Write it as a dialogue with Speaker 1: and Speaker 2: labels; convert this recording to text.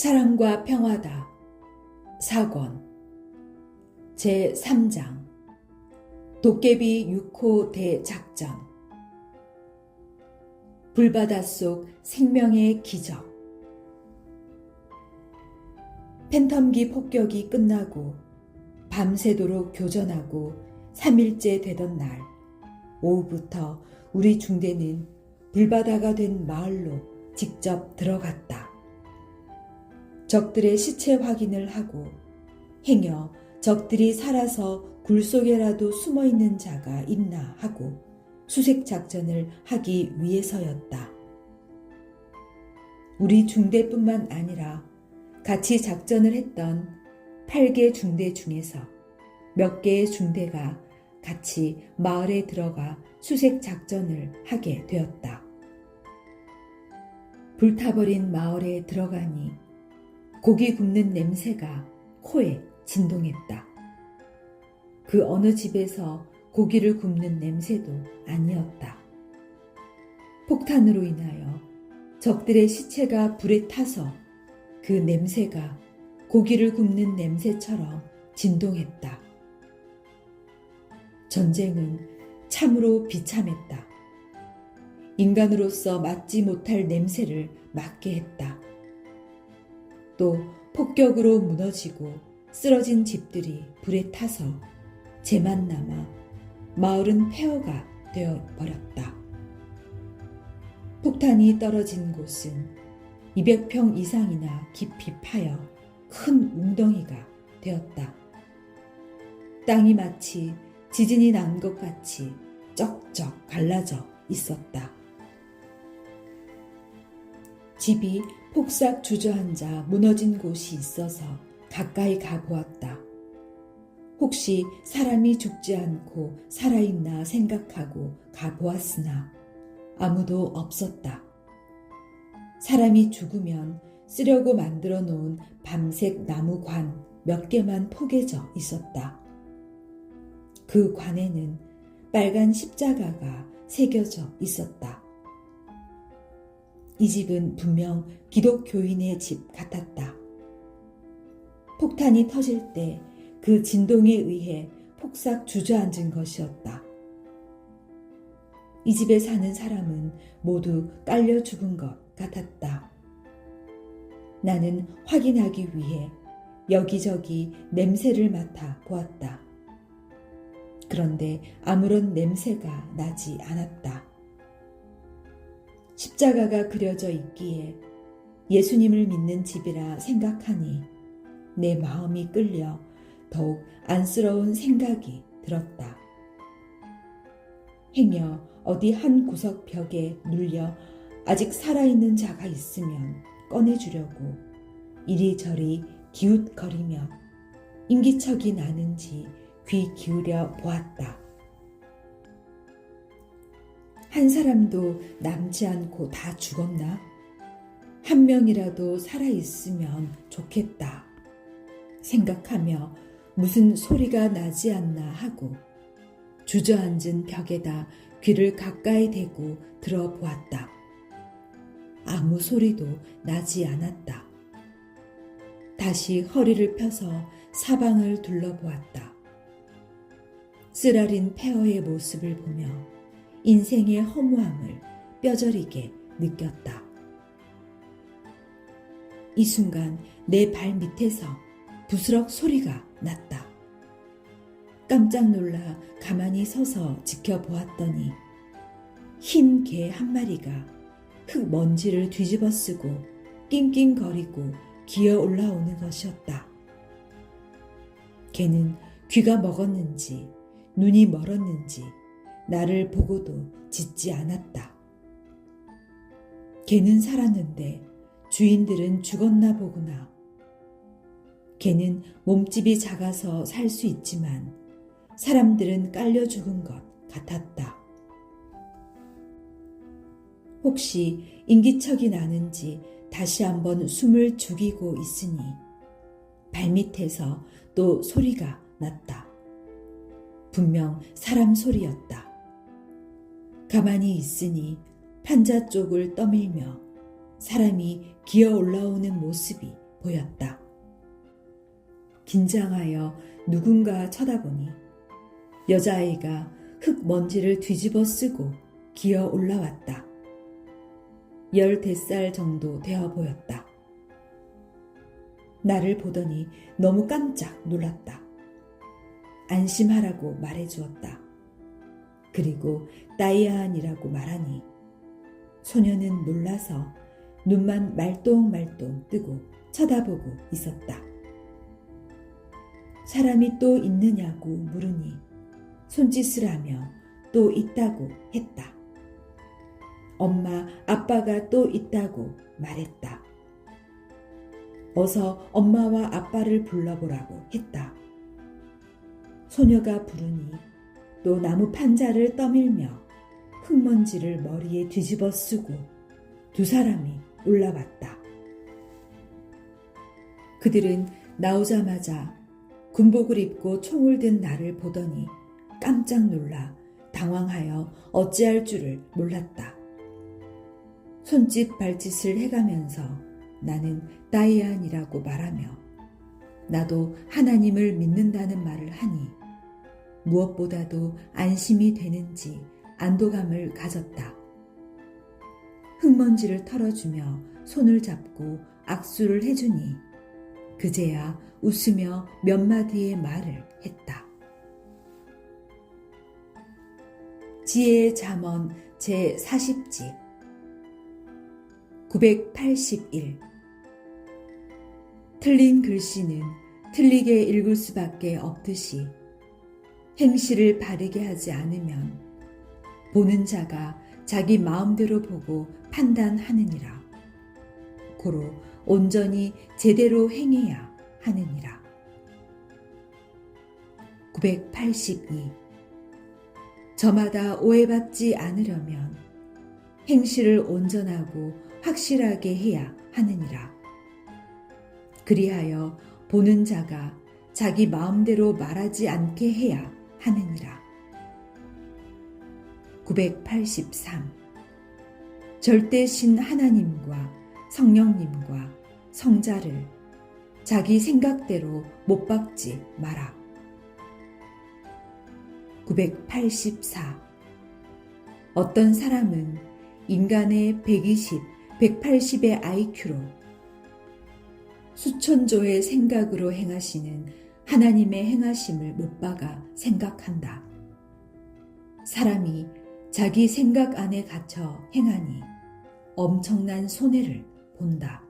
Speaker 1: 사랑과 평화다. 사권 제 3장 도깨비 6호 대작전 불바다 속 생명의 기적 팬텀기 폭격이 끝나고 밤새도록 교전하고 3일째 되던 날 오후부터 우리 중대는 불바다가 된 마을로 직접 들어갔다. 적들의 시체 확인을 하고 행여 적들이 살아서 굴 속에라도 숨어 있는 자가 있나 하고 수색 작전을 하기 위해서였다. 우리 중대뿐만 아니라 같이 작전을 했던 8개 중대 중에서 몇 개의 중대가 같이 마을에 들어가 수색 작전을 하게 되었다. 불타버린 마을에 들어가니 고기 굽는 냄새가 코에 진동했다. 그 어느 집에서 고기를 굽는 냄새도 아니었다. 폭탄으로 인하여 적들의 시체가 불에 타서 그 냄새가 고기를 굽는 냄새처럼 진동했다. 전쟁은 참으로 비참했다. 인간으로서 맡지 못할 냄새를 맡게 했다. 또 폭격으로 무너지고 쓰러진 집들이 불에 타서 재만 남아 마을은 폐허가 되어 버렸다. 폭탄이 떨어진 곳은 200평 이상이나 깊이 파여 큰 웅덩이가 되었다. 땅이 마치 지진이 난 것 같이 쩍쩍 갈라져 있었다. 집이 폭삭 주저앉아 무너진 곳이 있어서 가까이 가보았다. 혹시 사람이 죽지 않고 살아있나 생각하고 가보았으나 아무도 없었다. 사람이 죽으면 쓰려고 만들어 놓은 밤색 나무관 몇 개만 포개져 있었다. 그 관에는 빨간 십자가가 새겨져 있었다. 이 집은 분명 기독교인의 집 같았다. 폭탄이 터질 때 그 진동에 의해 폭삭 주저앉은 것이었다. 이 집에 사는 사람은 모두 깔려 죽은 것 같았다. 나는 확인하기 위해 여기저기 냄새를 맡아 보았다. 그런데 아무런 냄새가 나지 않았다. 십자가가 그려져 있기에 예수님을 믿는 집이라 생각하니 내 마음이 끌려 더욱 안쓰러운 생각이 들었다. 행여 어디 한 구석 벽에 눌려 아직 살아있는 자가 있으면 꺼내주려고 이리저리 기웃거리며 인기척이 나는지 귀 기울여 보았다. 한 사람도 남지 않고 다 죽었나? 한 명이라도 살아있으면 좋겠다. 생각하며 무슨 소리가 나지 않나 하고 주저앉은 벽에다 귀를 가까이 대고 들어보았다. 아무 소리도 나지 않았다. 다시 허리를 펴서 사방을 둘러보았다. 쓰라린 폐허의 모습을 보며 인생의 허무함을 뼈저리게 느꼈다. 이 순간 내 발 밑에서 부스럭 소리가 났다. 깜짝 놀라 가만히 서서 지켜보았더니 흰 개 한 마리가 흙 먼지를 뒤집어 쓰고 낑낑거리고 기어 올라오는 것이었다. 개는 귀가 먹었는지 눈이 멀었는지 나를 보고도 짖지 않았다. 개는 살았는데 주인들은 죽었나 보구나. 개는 몸집이 작아서 살 수 있지만 사람들은 깔려 죽은 것 같았다. 혹시 인기척이 나는지 다시 한번 숨을 죽이고 있으니 발밑에서 또 소리가 났다. 분명 사람 소리였다. 가만히 있으니 판자 쪽을 떠밀며 사람이 기어 올라오는 모습이 보였다. 긴장하여 누군가 쳐다보니 여자아이가 흙 먼지를 뒤집어 쓰고 기어 올라왔다. 열댓 살 정도 되어 보였다. 나를 보더니 너무 깜짝 놀랐다. 안심하라고 말해 주었다. 그리고 다이안이라고 말하니 소녀는 놀라서 눈만 말똥말똥 뜨고 쳐다보고 있었다. 사람이 또 있느냐고 물으니 손짓을 하며 또 있다고 했다. 엄마, 아빠가 또 있다고 말했다. 어서 엄마와 아빠를 불러보라고 했다. 소녀가 부르니 또 나무 판자를 떠밀며 흙먼지를 머리에 뒤집어 쓰고 두 사람이 올라왔다. 그들은 나오자마자 군복을 입고 총을 든 나를 보더니 깜짝 놀라 당황하여 어찌할 줄을 몰랐다. 손짓 발짓을 해가면서 나는 다이안이라고 말하며 나도 하나님을 믿는다는 말을 하니 무엇보다도 안심이 되는지 안도감을 가졌다. 흙먼지를 털어주며 손을 잡고 악수를 해주니 그제야 웃으며 몇 마디의 말을 했다. 지혜의 잠언 제 40지 981 틀린 글씨는 틀리게 읽을 수밖에 없듯이 행실을 바르게 하지 않으면 보는 자가 자기 마음대로 보고 판단하느니라. 고로 온전히 제대로 행해야 하느니라. 982. 저마다 오해받지 않으려면 행실을 온전하고 확실하게 해야 하느니라. 그리하여 보는 자가 자기 마음대로 말하지 않게 해야 하느니라. 983. 절대신 하나님과 성령님과 성자를 자기 생각대로 못 박지 마라. 984. 어떤 사람은 인간의 120, 180의 IQ로 수천조의 생각으로 행하시는 하나님의 행하심을 못 박아 생각한다. 사람이 자기 생각 안에 갇혀 행하니 엄청난 손해를 본다.